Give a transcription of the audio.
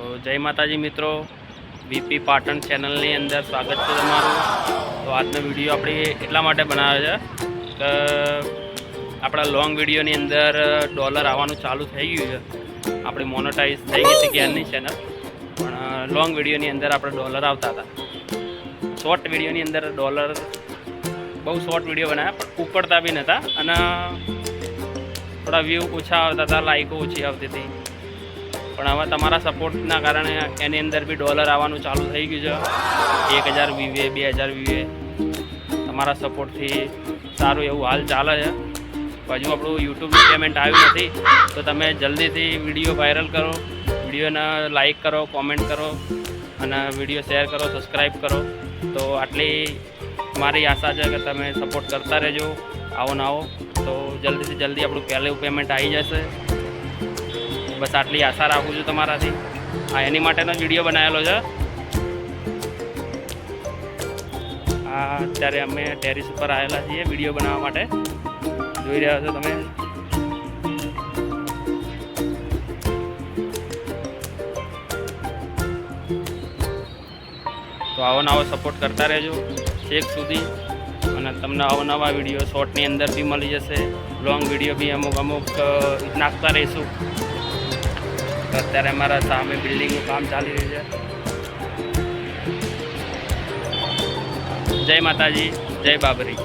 તો જય માતાજી મિત્રો, વીપી પાટણ ચેનલની અંદર સ્વાગત છે તમારું. તો આજનો વીડિયો આપણે એટલા માટે બનાવ્યો છે કે આપણા લોંગ વિડીયોની અંદર ડોલર આવવાનું ચાલુ થઈ ગયું છે. આપણી મોનોટાઈઝ થઈ ગઈ હતી ક્યારની ચેનલ પણ લોંગ વિડીયોની અંદર આપણે ડોલર આવતા હતા. શોર્ટ વિડીયોની અંદર ડોલર બહુ શોર્ટ વીડિયો બનાવ્યા, પણ ઉપડતા બી નહોતા અને થોડા વ્યૂ ઓછા આવતા હતા લાઈકો ઓછી આવતી હતી. પણ હવે તમારા સપોર્ટના કારણે એની અંદર બી ડોલર આવવાનું ચાલુ થઈ ગયું છે. એક હજાર વીવે બે હજાર વીવે તમારા સપોર્ટથી સારું એવું હાલ ચાલે છે. હજુ આપણું યુટ્યુબનું પેમેન્ટ આવ્યું નથી, તો તમે જલ્દીથી વીડિયો વાયરલ કરો. વિડીયોને લાઈક કરો કોમેન્ટ કરો, અને વીડિયો શેર કરો સબસ્ક્રાઈબ કરો. તો આટલી મારી આશા છે કે તમે સપોર્ટ કરતા રહેજો. આવો ને આવો. તો જલ્દીથી જલ્દી આપણું પહેલું પેમેન્ટ આવી જશે. બસ આટલી આશા રાખું છું તમારાથી. હા, એની માટેનો વીડિયો બનાવેલો છે. આ અત્યારે અમે ટેરિસ ઉપર આવેલા છીએ વીડિયો બનાવવા માટે. જોઈ રહ્યા છો તમે? તો આવો નવો સપોર્ટ કરતા રહેજો છેક સુધી. અને તમને અવનવા વીડિયો શોર્ટની અંદર બી મળી જશે. લોંગ વીડિયો બી અમુક અમુક નાખતા રહીશું. તો અત્યારે અમારા સામે બિલ્ડિંગનું કામ ચાલી રહ્યું છે. જય માતાજી જય બાબરી.